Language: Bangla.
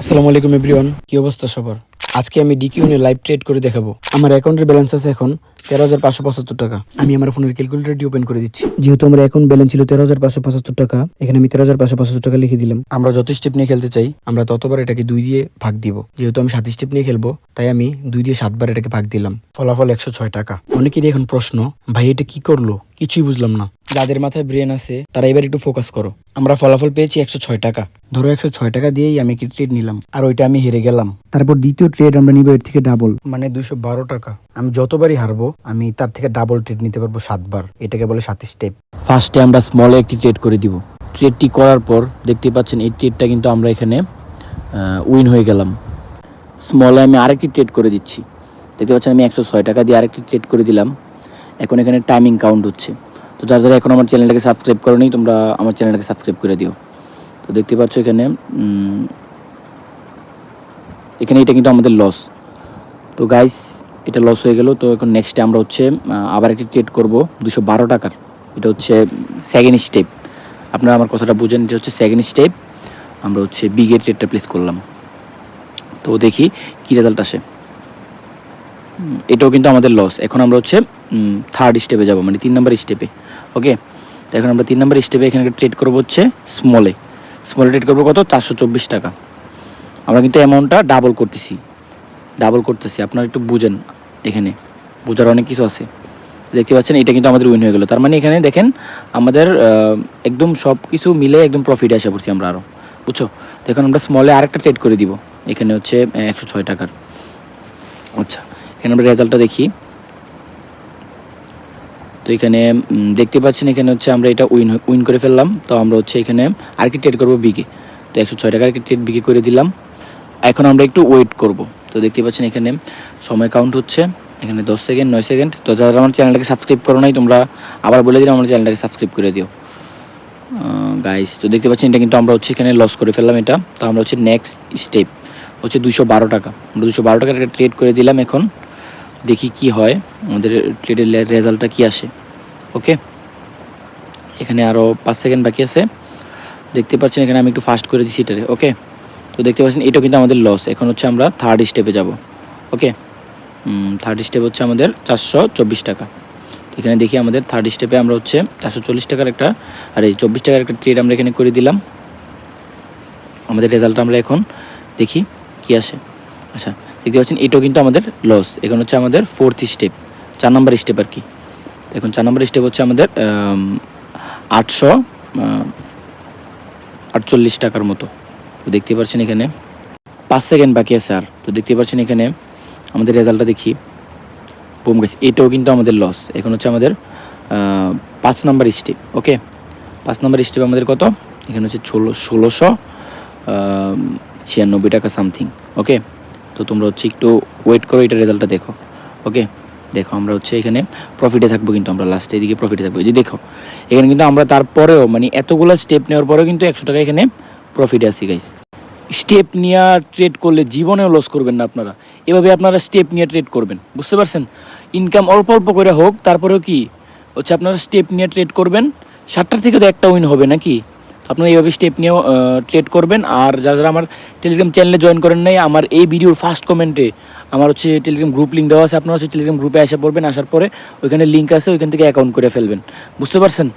আসসালামু আলাইকুম, এভরিওয়ান। কি অবস্থা সবার? আজকে আমি ডিকিউনে লাইভ ট্রেড করে দেখাবো। আমার অ্যাকাউন্টের ব্যালেন্স আছে এখন তেরো হাজার পাঁচশো পঁচাত্তর টাকা। আমি আমার ফোনের ক্যালকুলেটরটি ওপেন করে দিচ্ছি। যেহেতু আমার অ্যাকাউন্ট ব্যালেন্স ছিল তেরো হাজার পাঁচশো পঁচাত্তর টাকা, এখানে আমি তেরো হাজার পাঁচশো পঁচাত্তর টাকা লিখে দিলাম। আমরা যত স্টেপ নিয়ে খেলতে চাই, আমরা ততবার এটাকে দুই দিয়ে ভাগ দিব। যেহেতু আমি সাত স্টেপ নিয়ে খেলব, তাই আমি দুই দিয়ে সাতবার এটাকে ভাগ দিলাম। ফলাফল একশো ছয় টাকা। অনেকেরই এখন প্রশ্ন, ভাই, এটা কি করল? কিছুই বুঝলাম না। যাদের মাথায় ব্রেন আছে তারা এবার একটু ফোকাস করো। আমরা ফলাফল পেয়েছি একশো ছয় টাকা। ধরো একশো ছয় টাকা দিয়েই আমি একটি ট্রেড নিলাম আর ওইটা আমি হেরে গেলাম। তারপর দ্বিতীয় ট্রেড আমরা নিব এর থেকে ডাবল মানে দুশো বারো টাকা। আমি যতবারই হারবো আমি তার থেকে ডাবল ট্রেড নিতে পারব সাতবার। এটাকে বলে সাত স্টেপ ফার্স্টে আমরা স্মলে একটি ট্রেড করে দিব। ট্রেডটি করার পর দেখতে পাচ্ছেন এই ট্রেডটা কিন্তু আমরা এখানে উইন হয়ে গেলাম। স্মলে আমি আরেকটি ট্রেড করে দিচ্ছি। দেখতে পাচ্ছেন আমি একশো ছয় টাকা দিয়ে আরেকটি ট্রেড করে দিলাম। এখন এখানে টাইমিং কাউন্ট হচ্ছে। তো যারা যারা এখন আমার চ্যানেলটাকে সাবস্ক্রাইব করোনি, তোমরা আমার চ্যানেলটাকে সাবস্ক্রাইব করে দিও। তো দেখতে পাচ্ছ এখানে এখানে এটা কিন্তু আমাদের লস তো গাইস এটা লস হয়ে গেল। তো এখন নেক্সটে আমরা হচ্ছে আবার একটি ট্রেড করব, দুশো বারো টাকার। এটা হচ্ছে সেকেন্ড স্টেপ আপনারা আমার কথাটা বুঝেন, এটা হচ্ছে সেকেন্ড স্টেপ আমরা হচ্ছে বিগের ট্রেডটা প্লেস করলাম। তো দেখি কী রেজাল্ট আসে। এটাও কিন্তু আমাদের লস এখন আমরা হচ্ছে থার্ড স্টেপে যাব মানে তিন নম্বর স্টেপে ওকে তো এখন আমরা তিন নম্বর স্টেপে এখানে ট্রেড করব হচ্ছে স্মলে স্মলে ট্রেড করব কত? চারশো চব্বিশ টাকা। আমরা কিন্তু অ্যামাউন্টটা ডাবল করতেছি। ডাবল করতেছি। আপনারা একটু বুঝেন এখানে। বোঝার অনেক কিছু আছে। দেখতে পাচ্ছেন, এটা কিন্তু আমাদের উইন হয়ে গেলো। তার মানে এখানে দেখেন, আমাদের একদম সব কিছু মিলে একদম প্রফিট আসা পড়ছি আমরা আরও বুঝছ? তো এখন আমরা স্মলে আরেকটা ট্রেড করে দিব। এখানে হচ্ছে একশো ছয় টাকার। আচ্ছা এখানে আমরা রেজাল্টটা দেখি। তো এখানে দেখতে পাচ্ছেন এখানে হচ্ছে আমরা এটা উইন উইন করে ফেললাম। তো আমরা হচ্ছে এখানে আরেকটি ট্রেড করব বিকে তো একশো ছয় টাকার একটি ট্রেড বিকে করে দিলাম। এখন আমরা একটু ওয়েট করব। তো দেখতে পাচ্ছেন এখানে সময় কাউন্ট হচ্ছে। এখানে দশ সেকেন্ড নয় সেকেন্ড তো যারা আমার চ্যানেলটাকে সাবস্ক্রাইব করো নাই, তোমরা আবার বলে দিলাম আমার চ্যানেলটাকে সাবস্ক্রাইব করে দিও। গাইস তো দেখতে পাচ্ছেন এটা কিন্তু আমরা হচ্ছে এখানে লস করে ফেললাম এটা। তো আমরা হচ্ছে নেক্সট স্টেপ হচ্ছে দুশো বারো টাকা। আমরা দুশো বারো একটা ট্রেড করে দিলাম এখন। দেখি কি হয়, আমাদের ট্রেডের রেজাল্টটা কি আসে। ওকে এখানে আরও পাঁচ সেকেন্ড বাকি আছে। দেখতে পাচ্ছেন এখানে আমি একটু ফাস্ট করে দিচ্ছি এটারে ওকে তো দেখতে পাচ্ছেন এটাও কিন্তু আমাদের লস এখন হচ্ছে আমরা থার্ড স্টেপে যাব ওকে থার্ড স্টেপ হচ্ছে আমাদের চারশো চব্বিশ টাকা। এখানে দেখি আমাদের থার্ড স্টেপে আমরা হচ্ছে চারশো চল্লিশ টাকার একটা, আর এই চব্বিশ টাকার একটা ট্রেড আমরা এখানে করে দিলাম। আমাদের রেজাল্ট আমরা এখন দেখি কি আসে। আচ্ছা দেখতে পাচ্ছেন, এটাও কিন্তু আমাদের লস এখন হচ্ছে আমাদের ফোর্থ স্টেপ চার নম্বর স্টেপ আর কি। এখন চার নম্বর স্টেপ হচ্ছে আমাদের আটশো আটচল্লিশ টাকার মতো। তো দেখতে পাচ্ছেন এখানে পাঁচ সেকেন্ড বাকি আছে আর। তো দেখতে পাচ্ছেন এখানে আমাদের রেজাল্টটা দেখি। বুম গেছে এটাও কিন্তু আমাদের লস এখন হচ্ছে আমাদের পাঁচ নম্বর স্টেপ ওকে পাঁচ নম্বর স্টেপ আমাদের কত? এখানে হচ্ছে ষোলো, ষোলোশো ছিয়ানব্বই টাকা সামথিং ওকে তো তোমরা হচ্ছে একটু ওয়েট করো, এটা রেজাল্টটা দেখো। ওকে দেখো, আমরা হচ্ছে এখানে প্রফিটে থাকব কিন্তু আমরা লাস্টে এদিকে প্রফিটে থাকব। যে দেখো, এখানে কিন্তু আমরা তারপরেও মানে এতগুলো স্টেপ নেওয়ার পরেও কিন্তু একশো টাকা এখানে প্রফিটে আসি গাইস স্টেপ নিয়ে ট্রেড করলে জীবনেও লস করবেন না আপনারা। এভাবে আপনারা স্টেপ নিয়ে ট্রেড করবেন, বুঝতে পারছেন? ইনকাম অল্প অল্প করে হোক, তারপরেও কি? হচ্ছে আপনারা স্টেপ নিয়ে ট্রেড করবেন সাতটার থেকে তো একটা উইন হবে নাকি? আপনারা এইভাবে স্টেপ নিয়েও ট্রেড করবেন। আর যারা যারা আমার টেলিগ্রাম চ্যানেলে জয়েন করেন নাই, আমার এই ভিডিওর ফার্স্ট কমেন্টে আমার হচ্ছে টেলিগ্রাম গ্রুপ লিঙ্ক দেওয়া আছে। আপনারা হচ্ছে টেলিগ্রাম গ্রুপে আসা পড়বেন, আসার পরে ওইখানে লিঙ্ক আছে, ওইখান থেকে অ্যাকাউন্ট করে ফেলবেন। বুঝতে পারছেন?